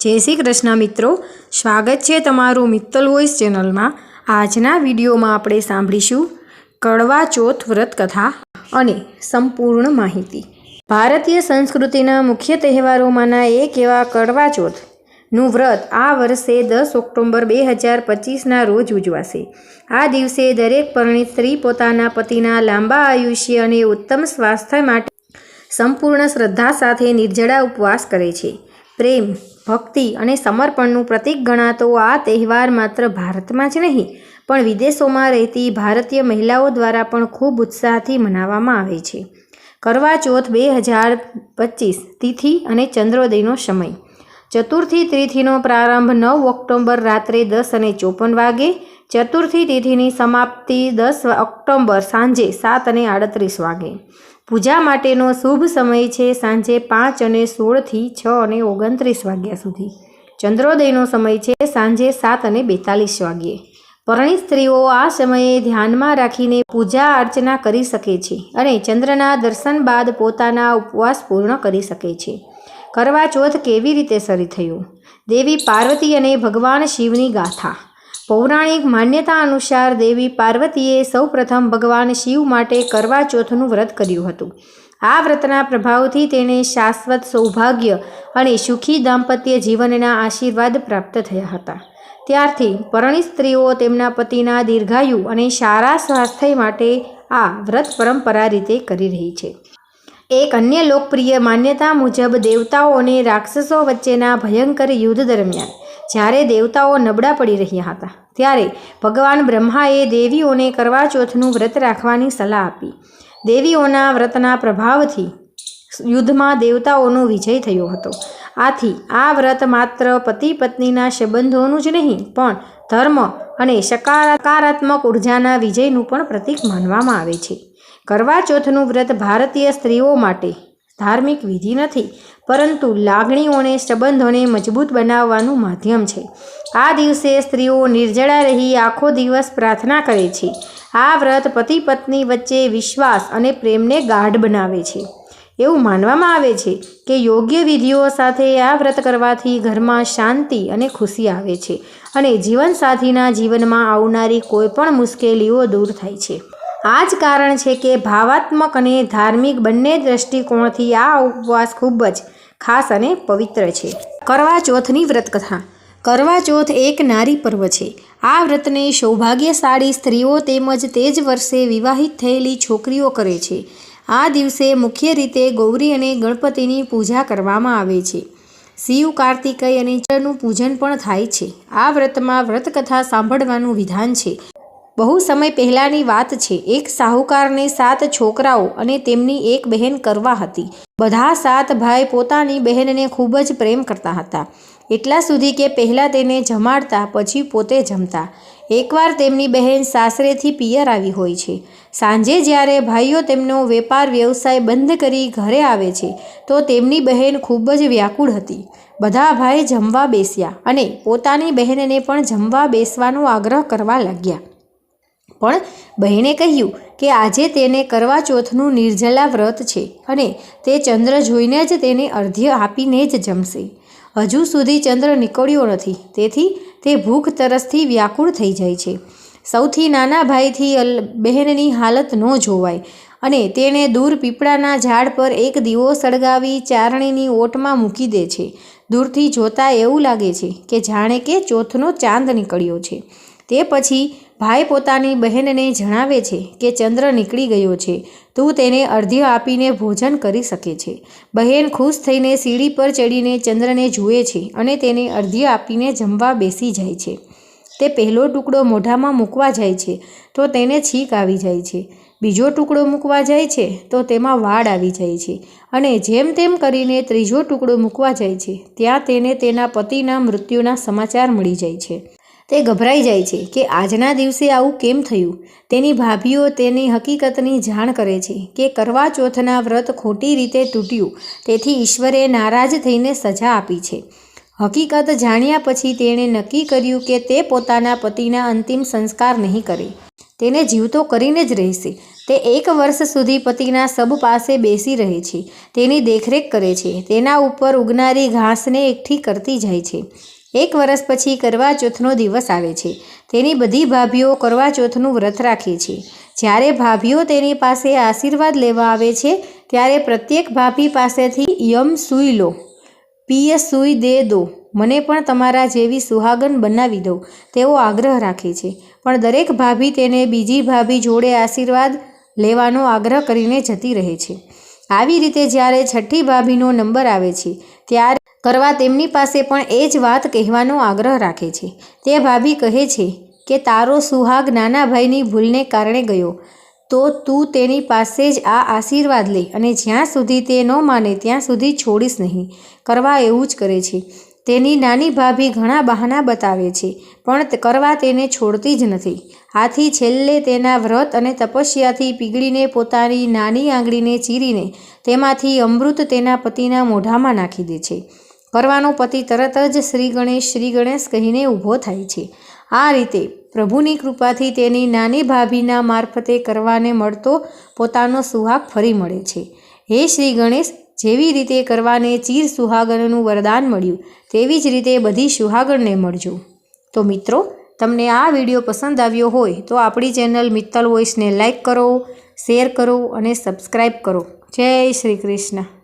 જય શ્રી કૃષ્ણ મિત્રો. સ્વાગત છે તમારું મિત્તલ વોઇસ ચેનલમાં. આજના વિડીયોમાં આપણે સાંભળીશું કડવા ચોથ વ્રત કથા અને સંપૂર્ણ માહિતી. ભારતીય સંસ્કૃતિના મુખ્ય તહેવારોમાંના એક એવા કડવા ચોથનું વ્રત આ વર્ષે દસ ઓક્ટોબર બે હજાર પચીસના રોજ ઉજવાશે. આ દિવસે દરેક પરણિત સ્ત્રી પોતાના પતિના લાંબા આયુષ્ય અને ઉત્તમ સ્વાસ્થ્ય માટે સંપૂર્ણ શ્રદ્ધા સાથે નિર્જળા ઉપવાસ કરે છે. પ્રેમ ભક્તિ અને સમર્પણનું પ્રતીક ગણાતો આ તહેવાર માત્ર ભારતમાં જ નહીં, પણ વિદેશોમાં રહેતી ભારતીય મહિલાઓ દ્વારા પણ ખૂબ ઉત્સાહથી મનાવવામાં આવે છે. કરવા ચોથ બે હજાર પચીસ, તિથિ અને ચંદ્રોદયનો સમય. ચતુર્થી તિથિનો પ્રારંભ નવ ઓક્ટોબર રાત્રે દસ અને ચોપન વાગે, ચતુર્થી તિથિની સમાપ્તિ દસ ઓક્ટોબર સાંજે સાત અને આડત્રીસ વાગે. પૂજા માટેનો શુભ સમય છે સાંજે પાંચ અને સોળથી છ અને ઓગણત્રીસ વાગ્યા સુધી. ચંદ્રોદયનો સમય છે સાંજે સાત અને બેતાલીસ વાગ્યે. પરણિત સ્ત્રીઓ આ સમયે ધ્યાનમાં રાખીને પૂજા અર્ચના કરી શકે છે અને ચંદ્રના દર્શન બાદ પોતાના ઉપવાસ પૂર્ણ કરી શકે છે. કરવા ચોથ કેવી રીતે શરૂ થયું? દેવી પાર્વતી અને ભગવાન શિવની ગાથા. પૌરાણિક માન્યતા અનુસાર દેવી પાર્વતીએ સૌપ્રથમ ભગવાન શિવ માટે કરવા ચોથનું વ્રત કર્યું હતું. આ વ્રતના પ્રભાવથી તેણે શાશ્વત સૌભાગ્ય અને સુખી દાંપત્ય જીવનના આશીર્વાદ પ્રાપ્ત થયા હતા. ત્યારથી પરણિત સ્ત્રીઓ તેમના પતિના દીર્ઘાયુ અને સારા સ્વાસ્થ્ય માટે આ વ્રત પરંપરા રીતે કરી રહી છે. એક અન્ય લોકપ્રિય માન્યતા મુજબ દેવતાઓ અને રાક્ષસો વચ્ચેના ભયંકર યુદ્ધ દરમિયાન જ્યારે દેવતાઓ નબળા પડી રહ્યા હતા, ત્યારે ભગવાન બ્રહ્માએ દેવીઓને કરવા ચોથનું વ્રત રાખવાની સલાહ આપી. દેવીઓના વ્રતના પ્રભાવથી યુદ્ધમાં દેવતાઓનો વિજય થયો હતો. આથી આ વ્રત માત્ર પતિ પત્નીના સંબંધોનું જ નહીં, પણ ધર્મ અને સકારાત્મક ઉર્જાના વિજયનું પણ પ્રતીક માનવામાં આવે છે. કરવા ચોથનું વ્રત ભારતીય સ્ત્રીઓ માટે ધાર્મિક વિધિ નથી, પરંતુ લાગણીઓને, સંબંધોને મજબૂત બનાવવાનું માધ્યમ છે. આ દિવસે સ્ત્રીઓ નિર્જળા રહી આખો દિવસ પ્રાર્થના કરે છે. આ વ્રત પતિ પત્ની વચ્ચે વિશ્વાસ અને પ્રેમને ગાઢ બનાવે છે. એવું માનવામાં આવે છે કે યોગ્ય વિધિઓ સાથે આ વ્રત કરવાથી ઘરમાં શાંતિ અને ખુશી આવે છે અને જીવનસાથીના જીવનમાં આવનારી કોઈપણ મુશ્કેલીઓ દૂર થાય છે. આ જ કારણ છે કે ભાવાત્મક અને ધાર્મિક બંને દ્રષ્ટિકોણથી આ ઉપવાસ ખૂબ જ ખાસ અને પવિત્ર છે. કરવા ચોથની વ્રતકથા. કરવા ચોથ એક નારી પર્વ છે. આ વ્રતને સૌભાગ્યશાળી સ્ત્રીઓ તેમજ તે જ વર્ષે વિવાહિત થયેલી છોકરીઓ કરે છે. આ દિવસે મુખ્ય રીતે ગૌરી અને ગણપતિની પૂજા કરવામાં આવે છે. શિવ, કાર્તિકેય અને ચંદ્રનું પૂજન પણ થાય છે. આ વ્રતમાં વ્રતકથા સાંભળવાનું વિધાન છે. બહુ સમય પહેલાંની વાત છે. એક સાહુકારને સાત છોકરાઓ અને તેમની એક બહેન કરવા હતી. બધા સાત ભાઈ પોતાની બહેનને ખૂબ જ પ્રેમ કરતા હતા. એટલા સુધી કે પહેલાં તેને જમાડતા પછી પોતે જમતા. એકવાર તેમની બહેન સાસરેથી પિયર આવી હોય છે. સાંજે જ્યારે ભાઈઓ તેમનો વેપાર વ્યવસાય બંધ કરી ઘરે આવે છે, તો તેમની બહેન ખૂબ જ વ્યાકુળ હતી. બધા ભાઈ જમવા બેસ્યા અને પોતાની બહેનને પણ જમવા બેસવાનો આગ્રહ કરવા લાગ્યા. પણ બહેને કહ્યું કે આજે તેને કરવા ચોથનું નિર્જલા વ્રત છે અને તે ચંદ્ર જોઈને જ તેને અર્ધ્ય આપીને જ જમશે. હજુ સુધી ચંદ્ર નીકળ્યો નથી, તેથી તે ભૂખ તરસથી વ્યાકુળ થઈ જાય છે. સૌથી નાના ભાઈથી બહેનની હાલત ન જોવાય અને તેણે દૂર પીપળાના ઝાડ પર એક દીવો સળગાવી ચારણીની ઓટમાં મૂકી દે છે. દૂરથી જોતાં એવું લાગે છે કે જાણે કે ચોથનો ચાંદ નીકળ્યો છે. તે પછી ભાઈ પોતાની બહેનને જણાવે છે કે, ચંદ્ર નીકળી ગયો છે. તું તેને અર્ધ્ય આપીને ભોજન કરી શકે છે. બહેન ખુશ થઈને સીડી પર ચડીને ચંદ્રને જુએ છે અને તેને અર્ધ્ય આપીને જમવા બેસી જાય છે. તે પહેલો ટુકડો મોઢામાં મૂકવા જાય છે, તો તેને છીક આવી જાય છે. બીજો ટુકડો મૂકવા જાય છે, તો તેમાં વાડ આવી જાય છે. અને જેમ તેમ કરીને ત્રીજો ટુકડો મૂકવા જાય છે, ત્યાં તેને તેના પતિના મૃત્યુના સમાચાર મળી જાય છે. તે ગભરાઈ જાય છે કે આજના દિવસે આવું કેમ થયું? તેની ભાભીઓ તેની હકીકતની જાણ કરે છે કે કરવા ચોથના વ્રત ખોટી રીતે તૂટ્યું, તેથી ઈશ્વરે નારાજ થઈને સજા આપી છે. હકીકત જાણ્યા પછી તેણે નક્કી કર્યું કે તે પોતાના પતિના અંતિમ સંસ્કાર નહીં કરે. તેને જીવતો કરીને જ રહેશે. તે એક વર્ષ સુધી પતિના સબ પાસે બેસી રહે છે. તેની દેખરેખ કરે છે. તેના ઉપર ઉગનારી ઘાસને એકઠી કરતી જાય છે. એક વર્ષ પછી કરવા ચોથનો દિવસ આવે છે. તેની બધી ભાભીઓ કરવા ચોથનું વ્રત રાખે છે. જ્યારે ભાભીઓ તેની પાસે આશીર્વાદ લેવા આવે છે, ત્યારે પ્રત્યેક ભાભી પાસેથી યમ સૂઈ લો. પિય સૂઈ દે દો. મને પણ તમારા જેવી સુહાગન બનાવી દો. તેવો આગ્રહ રાખે છે. પણ દરેક ભાભી તેને બીજી ભાભી જોડે આશીર્વાદ લેવાનો આગ્રહ કરીને જતી રહે છે. આવી રીતે જ્યારે છઠ્ઠી ભાભીનો નંબર આવે છે, ત્યારે કરવા તેમની પાસે પણ એ જ વાત કહેવાનો આગ્રહ રાખે છે. તે ભાભી કહે છે કે, તારો સુહાગ નાના ભાઈની ભૂલને કારણે ગયો. તો તું તેની પાસે જ આ આશીર્વાદ લે અને જ્યાં સુધી તે ન માને ત્યાં સુધી છોડીશ નહીં. કરવા એવું જ કરે છે. તેની નાની ભાભી ઘણા બહાના બતાવે છે, પણ કરવા તેને છોડતી જ નથી. આથી છેલ્લે તેના વ્રત અને તપસ્યાથી પીગળીને પોતાની નાની આંગળીને ચીરીને તેમાંથી અમૃત તેના પતિના મોઢામાં નાખી દે છે. કરવાનો પતિ તરત જ શ્રી ગણેશ શ્રી ગણેશ કહીને ઊભો થાય છે. આ રીતે પ્રભુની કૃપાથી તેની નાની ભાભીના મારફતે કરવાને મળતો પોતાનો સુહાગ ફરી મળે છે. હે શ્રી ગણેશ, જેવી રીતે કરવાને ચીર સુહાગણનું વરદાન મળ્યું, તેવી જ રીતે બધી સુહાગણને મળજો. તો મિત્રો, તમને આ વીડિયો પસંદ આવ્યો હોય તો આપણી ચેનલ મિત્તલ વોઇસને લાઇક કરો, શેર કરો અને સબસ્ક્રાઈબ કરો. જય શ્રી કૃષ્ણ.